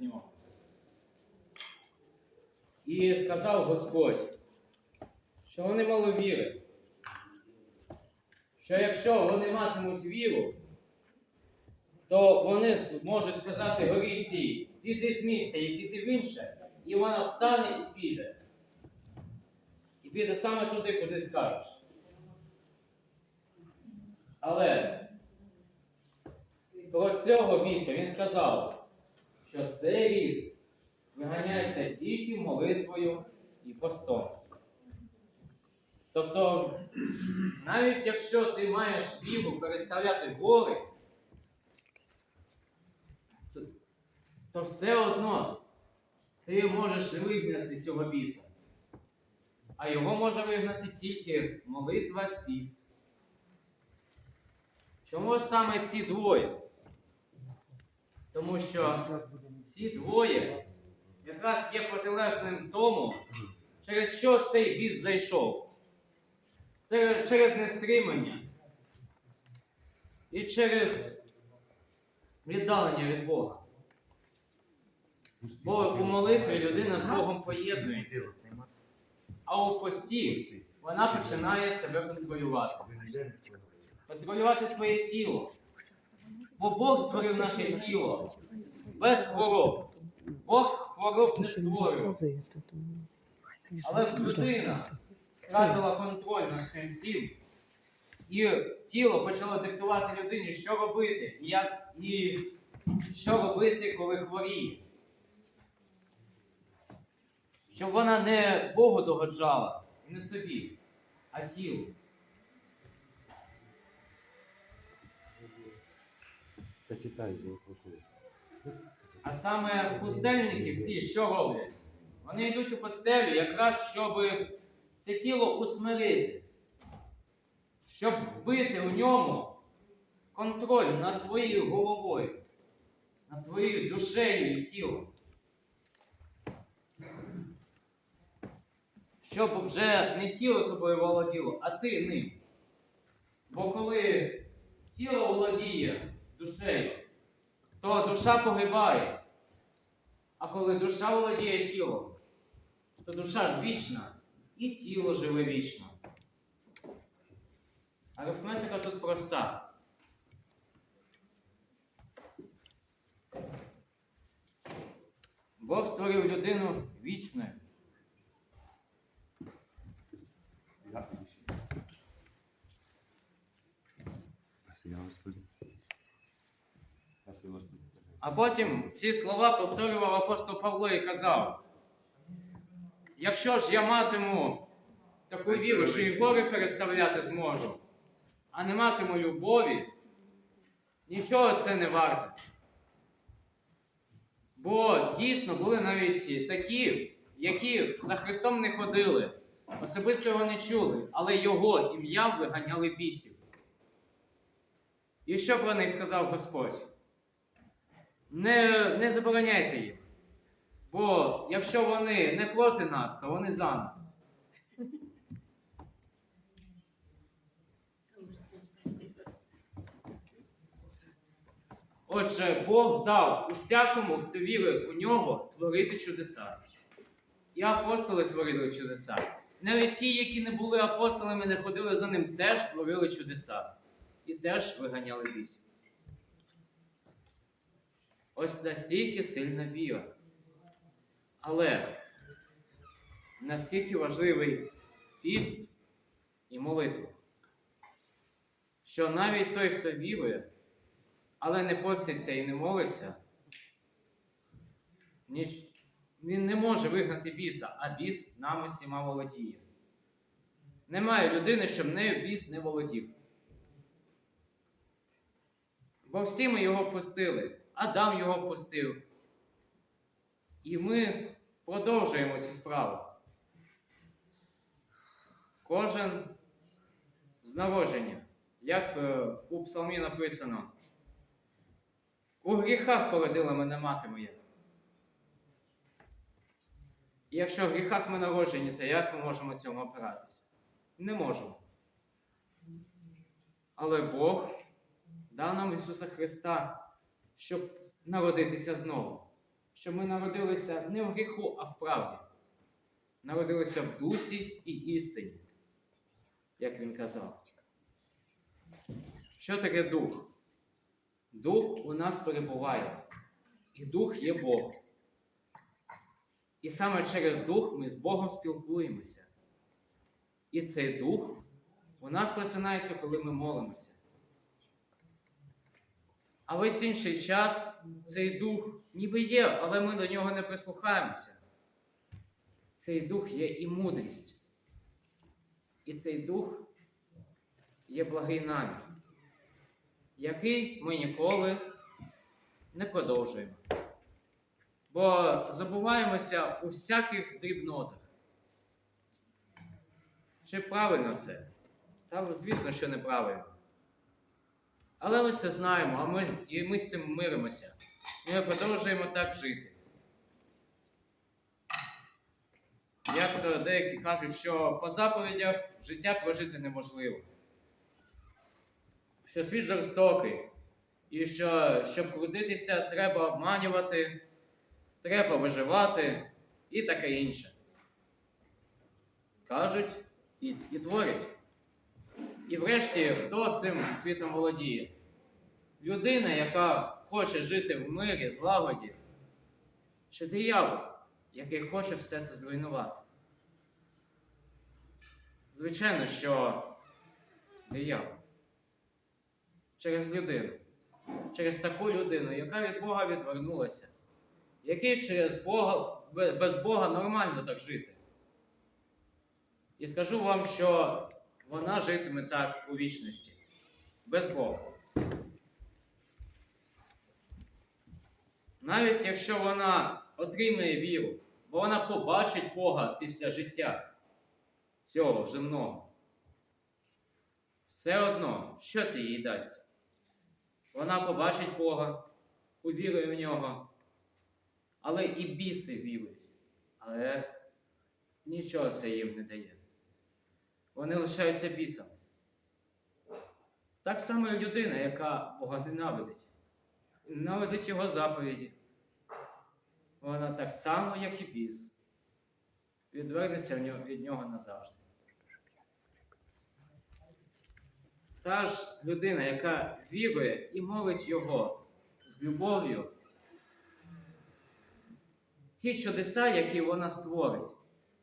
нього. І сказав Господь, що вони мало віри, що якщо вони матимуть віру, то вони зможуть сказати горі цій, зійди з місця і піди в інше, і вона встане і піде. І піде саме туди, куди скажеш. Але про цього місця він сказав, що цей рід виганяється тільки молитвою і постом. Тобто, навіть якщо ти маєш віру переставляти гори, то, то все одно ти можеш вигнати цього біса. А його може вигнати тільки молитва піст. Чому саме ці двоє? Тому що ці двоє якраз є протилежним тому, через що цей біс зайшов. Це через нестримання і через віддалення від Бога. Бо у молитві людина з Богом поєднується, а у пості вона починає себе контролювати. Контролювати своє тіло. Бо Бог створив наше тіло без хвороб. Бог хвороб не створював. Але людина втратила контроль над цим всім. І тіло почало диктувати людині, що робити, і, як, і що робити, коли хворіє. Щоб вона не Богу догоджала, не собі, а тілу. А саме пустельники всі що роблять? Вони йдуть у постелю якраз, щоб це тіло усмирити, щоб вбити у ньому контроль над твоєю головою, над твоєю душею і тілом. Щоб вже не тіло тобою володіло, а ти ним. Бо коли тіло володіє душею, то душа погибає. А коли душа володіє тілом, то душа ж вічна і тіло живе вічно. Арифметика тут проста. Бог створив людину. Спасибо, Господи. А потім ці слова повторював апостол Павло і казав: якщо ж я матиму таку віру, що і гори переставляти зможу, а не матиму любові, нічого це не варте. Бо дійсно були навіть такі, які за Христом не ходили, особисто його не чули, але його ім'ям виганяли бісів. І що про них сказав Господь? Не, не забороняйте їм. Бо якщо вони не проти нас, то вони за нас. Отже, Бог дав усякому, хто вірує у нього, творити чудеса. І апостоли творили чудеса. Навіть ті, які не були апостолами, не ходили за ним, теж творили чудеса. І теж виганяли бісів. Ось настільки сильна віра. Але наскільки важливий піст і молитва, що навіть той, хто вірує, але не поститься і не молиться, він не може вигнати біса, а біс нами всіма володіє. Немає людини, щоб нею біс не володів. Бо всі ми його впустили. Адам його впустив. І ми продовжуємо цю справу. Кожен з народження, як е, у псалмі написано, у гріхах породила мене мати моя. І якщо в гріхах ми народжені, то як ми можемо цьому опиратися? Не можемо. Але Бог дав нам Ісуса Христа, щоб народитися знову, що ми народилися не в гріху, а в правді. Народилися в дусі і істині, як він казав. Що таке дух? Дух у нас перебуває, і дух є Бог. І саме через дух ми з Богом спілкуємося. І цей дух у нас просинається, коли ми молимося. А весь інший час цей дух ніби є, але ми до нього не прислухаємося. Цей дух є і мудрість. І цей дух є благий намір, який ми ніколи не продовжуємо. Бо забуваємося у всяких дрібнотах. Чи правильно це? Та, звісно, що неправильно. Але ми це знаємо, а ми, і ми з цим миримося. І ми продовжуємо так жити. Як то деякі кажуть, що по заповідях життя прожити неможливо. Що світ жорстокий, і що щоб крутитися, треба обманювати, треба виживати і таке інше. Кажуть і, і творять. І врешті, хто цим світом володіє? Людина, яка хоче жити в мирі, злагоді, чи диявол, який хоче все це зруйнувати? Звичайно, що диявол. Через людину. Через таку людину, яка від Бога відвернулася, який через Бога, без Бога нормально так жити. І скажу вам, що вона житиме так у вічності, без Бога. Навіть якщо вона отримає віру, бо вона побачить Бога після життя цього земного, все одно, що це їй дасть? Вона побачить Бога, увірує в нього, але і біси вірують, але нічого це їм не дає вони лишаються бісом. Так само і людина, яка Бога ненавидить, ненавидить Його заповіді. Вона так само, як і біс, відвернеться від нього назавжди. Та ж людина, яка вірує і молить Його з любов'ю, ті чудеса, які вона створить,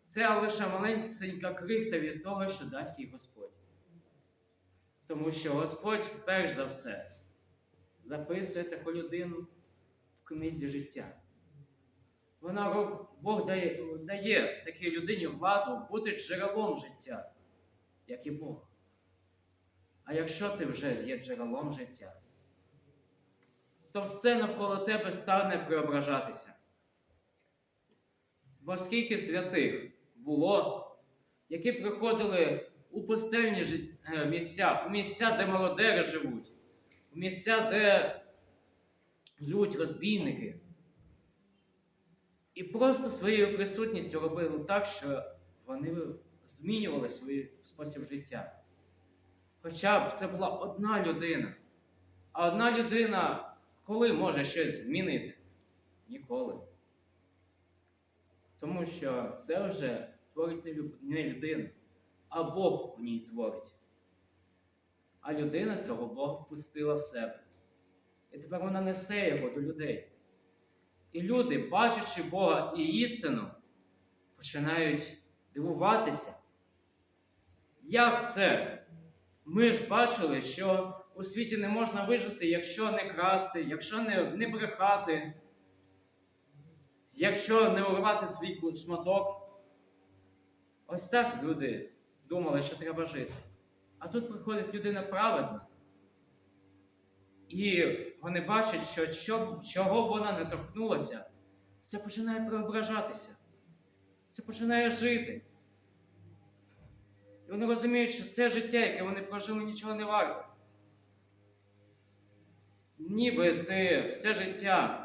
це лише маленька крихта від того, що дасть їй Господь. Тому що Господь, перш за все, записує таку людину в книзі життя. Вона, Бог дає, дає такій людині владу бути джерелом життя, як і Бог. А якщо ти вже є джерелом життя, то все навколо тебе стане преображатися. Бо скільки святих було, які приходили у пустельні е, місця, у місця, де мародери живуть, у місця, де живуть розбійники. І просто своєю присутністю робили так, що вони змінювали свій спосіб життя. Хоча б це була одна людина. А одна людина коли може щось змінити? Ніколи. Тому що це вже творить не людина, а Бог в ній творить. А людина цього Бога пустила в себе. І тепер вона несе його до людей. І люди, бачачи Бога і істину, починають дивуватися. Як це? Ми ж бачили, що у світі не можна вижити, якщо не красти, якщо не, не брехати, якщо не урвати свій шматок. Ось так люди думали, що треба жити. А тут приходить людина праведна. І вони бачать, що, що чого вона не торкнулася, це починає преображатися. Це починає жити. І вони розуміють, що це життя, яке вони прожили, нічого не варте. Ніби ти все життя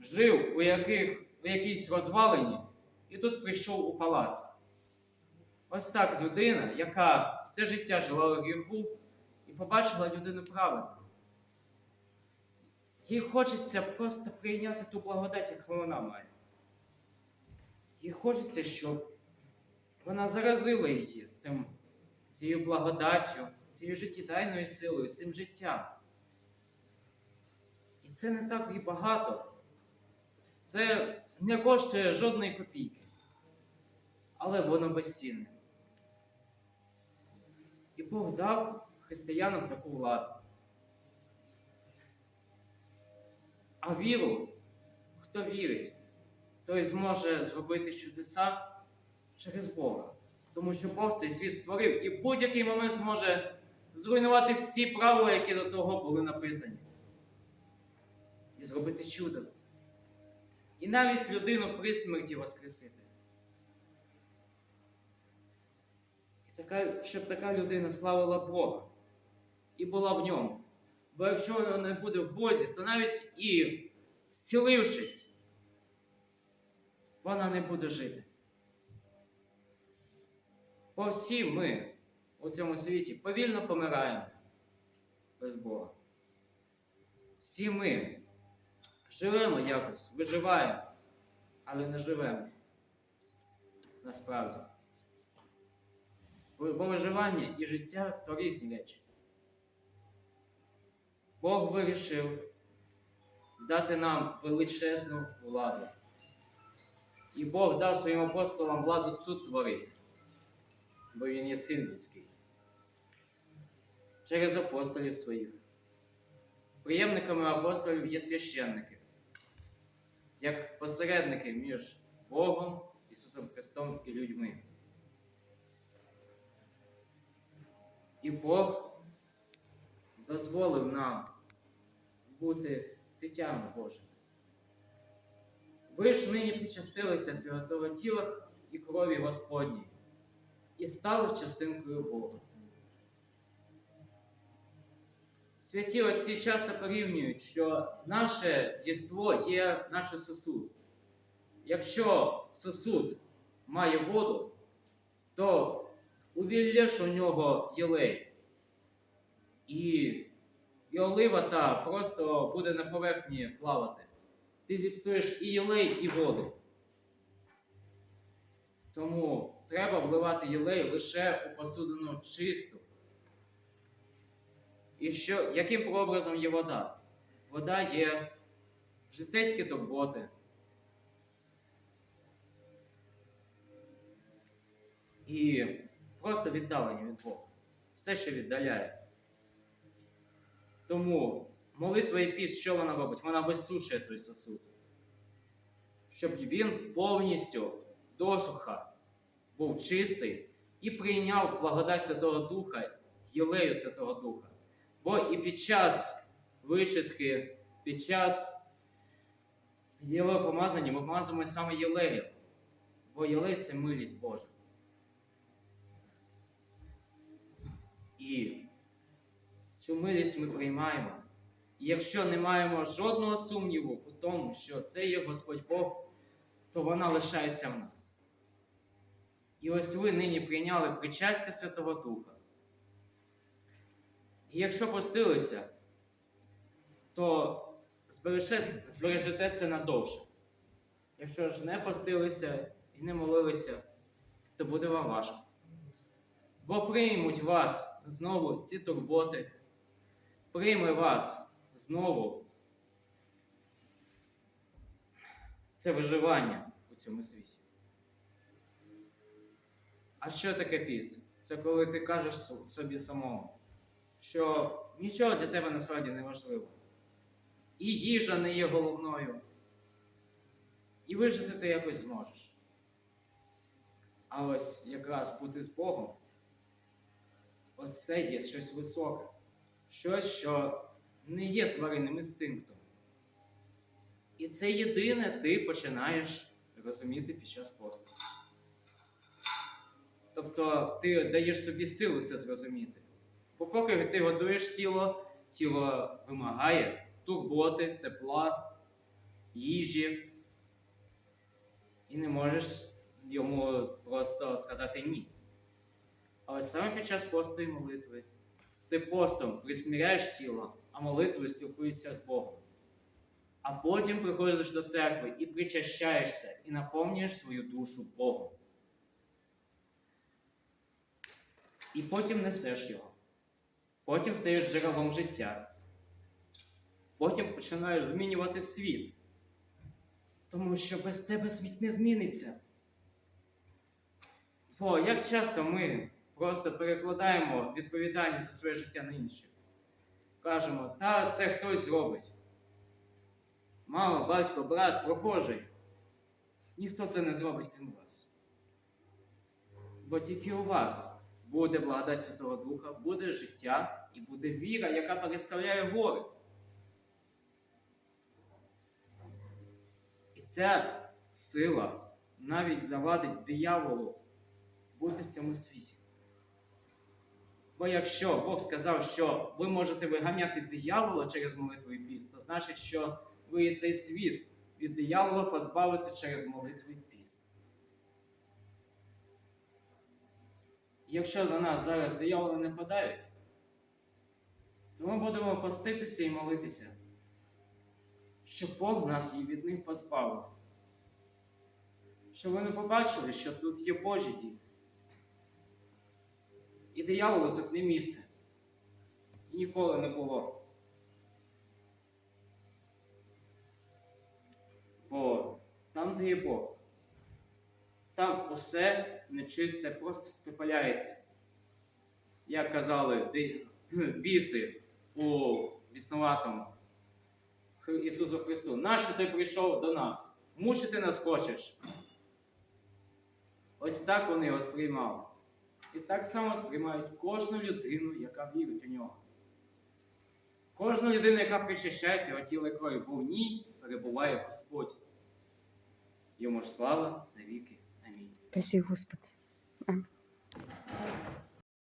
жив у, яких, у якійсь розвалині, і тут прийшов у палац. Ось так людина, яка все життя жила у гріху, і побачила людину праведну, Їй хочеться просто прийняти ту благодать, яку вона має. Їй хочеться, щоб вона заразила її цим, цією благодаттю, цією життєдайною силою, цим життям. І це не так і багато. Це не коштує жодної копійки. Але воно безцінне. І Бог дав християнам таку владу. А віру, хто вірить, той зможе зробити чудеса через Бога. Тому що Бог цей світ створив і в будь-який момент може зруйнувати всі правила, які до того були написані. І зробити чудо. І навіть людину при смерті воскресити. І така, щоб така людина славила Бога і була в ньому. Бо якщо вона не буде в Бозі, то навіть і зцілившись, вона не буде жити. Бо всі ми у цьому світі повільно помираємо без Бога. Всі ми живемо якось, виживаємо, але не живемо насправді. Бо виживання і життя то різні речі. Бог вирішив дати нам величезну владу. І Бог дав своїм апостолам владу суд творити, бо Він є син людський. Через апостолів своїх. Приємниками апостолів є священники, як посередники між Богом, Ісусом Христом і людьми. І Бог дозволив нам бути дитями Божими. Ви ж нині причастилися святого тіла і крові Господній і стали частинкою Бога. Святі отці часто порівнюють, що наше єство є наче сосуд. Якщо сосуд має воду, то увіллєш у нього єлей. І, і олива та просто буде на поверхні плавати. Ти зіпсуєш і єлей, і воду. Тому треба вливати єлей лише у посудину чисту. І що, яким прообразом є вода? Вода є житейські турботи. І просто віддалення від Бога. Все, що віддаляє. Тому молитва і піст, що вона робить? Вона висушує той сосуд. Щоб він повністю досуха був чистий і прийняв благодать Святого Духа, єлею Святого Духа. Бо і під час вишитки, під час єлеопомазання ми помазуємо саме єлеєм. Бо єлей це милість Божа. І цю милість ми приймаємо. І якщо не маємо жодного сумніву у тому, що це є Господь Бог, то вона лишається в нас. І ось ви нині прийняли причастя Святого Духа. І якщо постилися, то збережете, це надовше. Якщо ж не постилися і не молилися, то буде вам важко. Бо приймуть вас знову ці турботи, прийме вас знову це виживання у цьому світі. А що таке піст? Це коли ти кажеш собі самому, що нічого для тебе насправді не важливо. І їжа не є головною. І вижити ти якось зможеш. А ось якраз бути з Богом, ось це є щось високе, щось, що не є тваринним інстинктом. І це єдине ти починаєш розуміти під час посту. Тобто ти даєш собі силу це зрозуміти. Поки ти готуєш тіло, тіло вимагає турботи, тепла, їжі. І не можеш йому просто сказати ні. Але саме під час посту і молитви ти постом присміряєш тіло, а молитвою спілкуєшся з Богом. А потім приходиш до церкви і причащаєшся, і наповнюєш свою душу Богом. І потім несеш його. Потім стаєш джерелом життя. Потім починаєш змінювати світ. Тому що без тебе світ не зміниться. Бо як часто ми просто перекладаємо відповідальність за своє життя на інших. Кажемо, та це хтось зробить. Мама, батько, брат, прохожий. Ніхто це не зробить, крім вас. Бо тільки у вас буде благодать Святого Духа, буде життя і буде віра, яка переставляє гори. І ця сила навіть завадить дияволу бути в цьому світі. Бо якщо Бог сказав, що ви можете виганяти диявола через молитву і піст, то значить, що ви цей світ від диявола позбавите через молитву і піст. Якщо на нас зараз дияволи не падають, то ми будемо поститися і молитися, щоб Бог нас і від них позбавив. Щоб вони побачили, що тут є Божі діти. І дияволу тут не місце. І ніколи не було. Бо там, де є Бог, там усе нечисте просто спепеляється. Як казали біси у біснуватому Хри- Ісусу Христу, нащо ти прийшов до нас? Мучити нас хочеш? Ось так вони його сприймали. І так само сприймають кожну людину, яка вірить у нього. Кожну людину, яка причащається його тіла крові, бо в ній перебуває Господь. Йому ж слава навіки. Спасі, Господи.